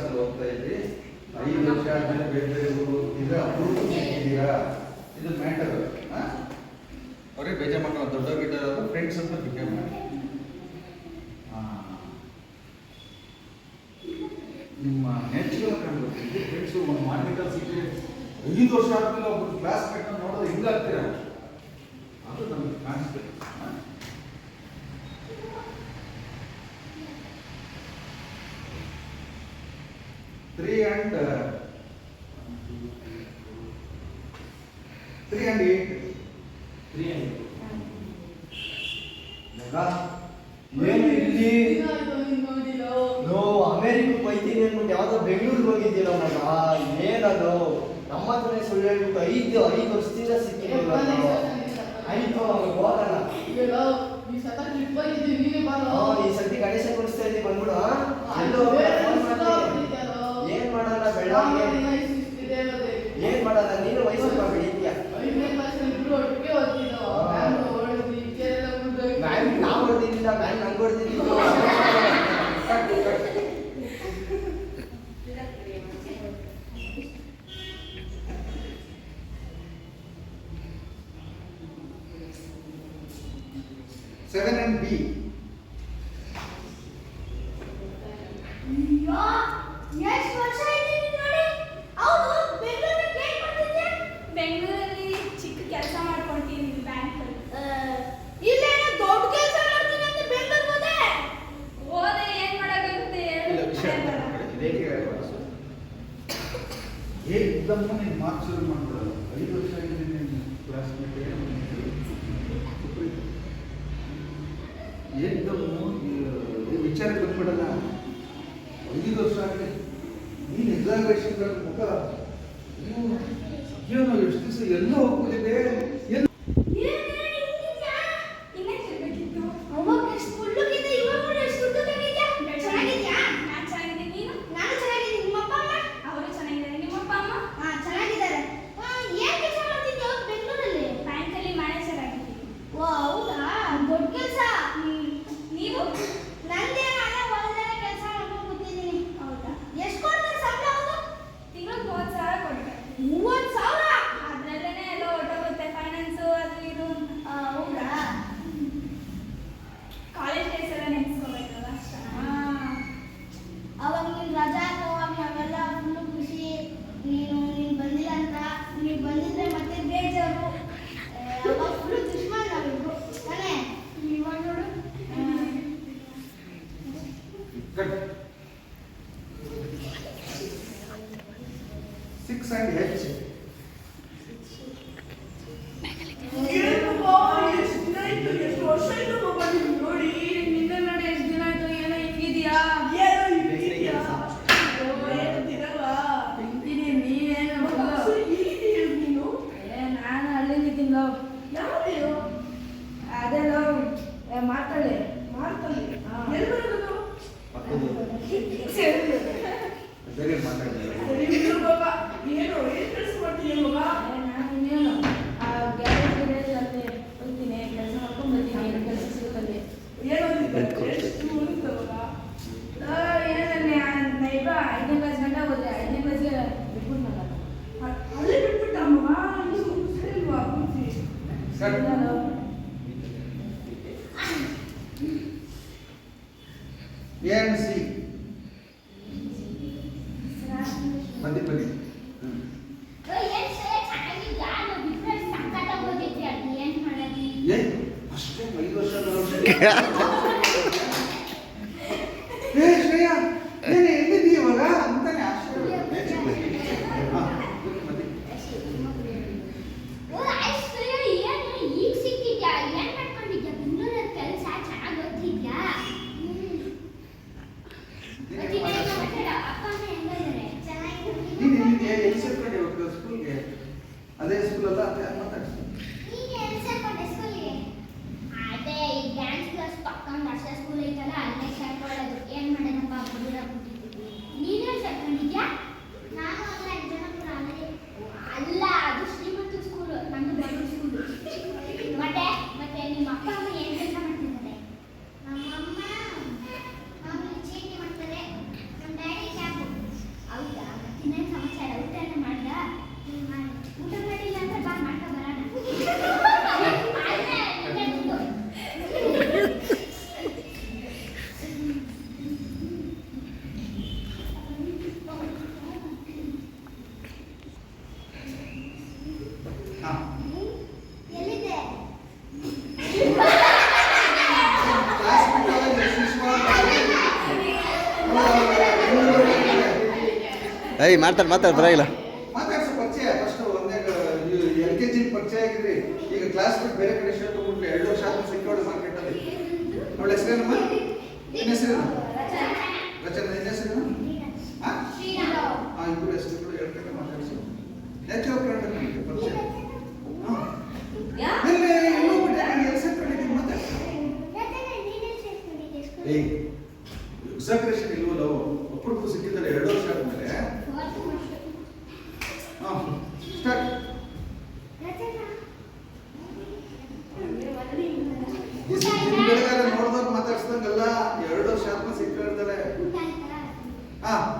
ಕ್ಲಾಸಲ್ಲಿ ಹೋಗ್ತಾ ಇದ್ರಿ. ಐದು ವರ್ಷ ಆದಮೇಲೆ ಬೇರೆ ಬೇರೆ ಊರು ಹೋಗ್ತಿದ್ರೆ ಅಪರೂಪ ಸಿಕ್ಕಿದ್ದೀರಾ ಇದು ಮ್ಯಾಟರ್ ಅವ್ರಿಗೆ ಬೇಜಾರು ಮಾಡ್ಕೊಂಡು ದೊಡ್ಡ ಗಿಡ್ಡ ಫ್ರೆಂಡ್ಸ್ ಅಂತ ಬಿಹೇವ್ ಮಾಡಿ. ನಿಮ್ಮ ನೆಚ್ಚಿನ ಕಂಡು ಫ್ರೆಂಡ್ಸು ಒಂದು ಮಾರ್ನಿಂಗಲ್ಲಿ ಸಿಕ್ಕಿ ಐದು ವರ್ಷ ಆದ್ಮೇಲೆ ಒಬ್ಬರು ಕ್ಲಾಸ್ ಮೇಟ್ನ ನೋಡೋದು ಹಿಂಗಾಗ್ತೀರಾ three and three and eight three hundred ಏನು ಇಲ್ಲಿ ನೋ ಅಮೇರಿಕಕ್ಕೆ ಹೋಯ್ತೀನಿ ಅಂದ್ಬಿಟ್ಟು ಯಾವ್ದೋ ಬೆಂಗಳೂರಿಗೆ ಹೋಗಿದ್ದೀರ ಮಗ ಏನದು ನಮ್ಮ ಹತ್ರನೇ ಸುಳ್ಳು ಹೇಳ್ಬಿಟ್ಟು ಐದು ಐದು ವರ್ಷದಿಂದ ಸಿಕ್ಕಿಲ್ಲ ಆಯ್ತು ಹೋಗೋಣ ಹಾ, ಈ ಸತಿ ಗಣೇಶ ಕುಣಿಸ್ತಾ ಇದ್ದೀವಿ ಬಂದ್ಬಿಡು ಮಾಡಲ್ಲ ಬೆಳಗ್ಗೆ ಏನ್ ಮಾಡಲ್ಲ ನೀನು ವಯಸ್ಸು ಬೆಳಿತೀಯ ಮ್ಯಾಮ್, ನಾವು ಹೊಡೆದಿಲ್ಲ ಮ್ಯಾಮ್, ನಂಗೆ ಹೊಡೆದಿದ್ದು ಸೆವೆನ್ ಅಂಡ್ ಬಿ. ಇದ್ದಮ್ಮ ನೀನು ಮಾತು ಶುರು ಮಾಡ್ಬಿಡೋದು ಐದು ವರ್ಷ ಆಗಿದೆ ನೀನು ಕ್ಲಾಸ್ಮೇಟ್ ಈ ವಿಚಾರಕ್ಕೆ ಬಂದ್ಬಿಡಲ್ಲ. ಐದು ವರ್ಷ ಆಗಿದೆ. ನೀನು ಎಕ್ಸಾಮಿನೇಷನ್ ಮುಖ ನೀವು ಏನೋ ಎಷ್ಟು ದಿವಸ ಎಲ್ಲೋ ಹೋಗ್ಬಿಟ್ಟಿದೆ. ಓದಿದ್ವಿ ಅದು ಏನ್ ಮಾಡೋದು ಏ ಅಷ್ಟೇ ಐದು ವರ್ಷ ಎಲ್ಲಿದ್ದೀಯ ಎಲ್ಲಿ ಸೇರ್ಕೊಂಡೆ ಸ್ಕೂಲ್ಗೆ ಅದೇ ಸ್ಕೂಲ್ ಅಲ್ಲ? ಏಯ್ ಮಾಡ್ತಾರೆ ಮಾತಾಡ ಬರಾಗಿಲ್ಲ. ಮಾತಾಡ್ಸಿ ಪರಿಚಯ. ಫಸ್ಟ್ ಒಂದೇ ಎಲ್ ಕೆ ಜಿ ಪರಿಚಯ ಆಗಿದ್ರಿ. ಈಗ ಕ್ಲಾಸ್ ಬೇರೆ ಕಡೆ ಶರ್ಟ್ ತಗೊಂಡ್ರಿ ಎರಡು ವರ್ಷ ಆದ್ಮೇಲೆ ಸಿಕ್ಕೋಡು ಮಾರ್ಕೆಟ್ ಅಲ್ಲಿ. ಅವಳ ಹೆಸರೇನಮ್ಮ? ನಿನ್ನ ಹೆಸರೇನು? ರಚನ ನಿನ್ನ ಹೆಸರೇನು? ಹಾಂ ಹೆಸರು ಕೂಡ ಹೇಳ್ಕೊಂಡು ಮಾತಾಡಿಸಿ. ನ್ಯಾಚುರಲ್ ಪರಿಚಯ.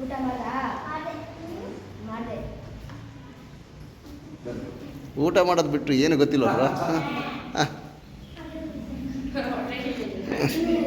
ಊಟ ಊಟ ಮಾಡೋದು ಬಿಟ್ಟು ಏನು ಗೊತ್ತಿಲ್ಲ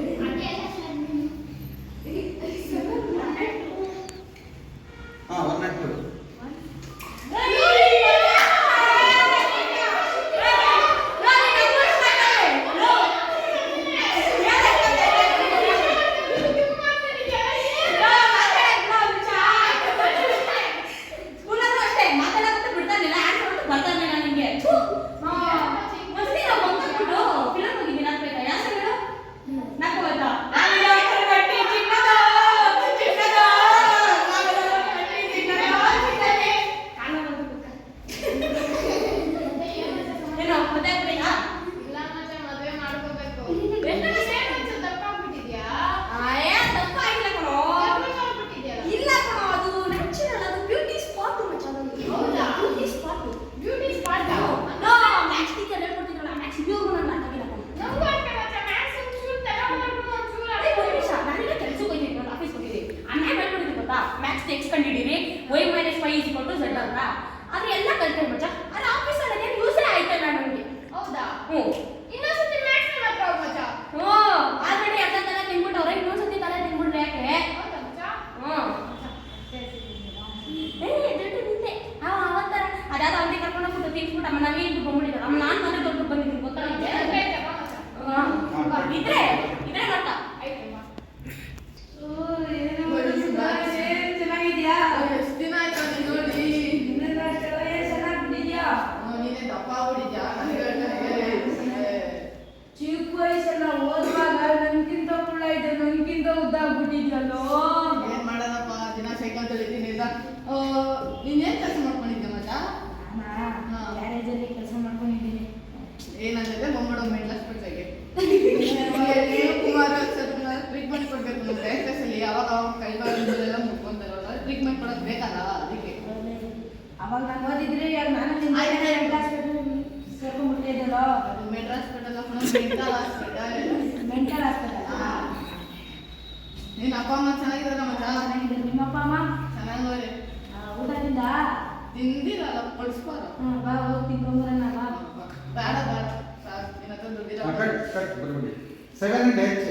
తీసుకుంటాం మనవి ಮೆಂಟಲ್ ಹಾಸ್ಪಿಟಲ್ ನಿನ್ನ ಅಪ್ಪ ಅಮ್ಮ ಚೆನ್ನಾಗಿದ್ದಾರೆ ಮಚ್ಚಾ ಚೆನ್ನಾಗಿದ್ದಾರೆ ನಿಮ್ಮ ಅಪ್ಪ ಅಮ್ಮ ಆ ಊಟ ತಿಂದಿರಲ್ಲ ಕೊಡಿಸ್ಬಾರ ಹ್ಞೂ ಬಾ ಹೋಗಿ ಬಾ ಬೇಡ ಬೇಡ ಸಾಕು ನಿನ್ನ ಸೆವೆನ್ ಡೇಟ್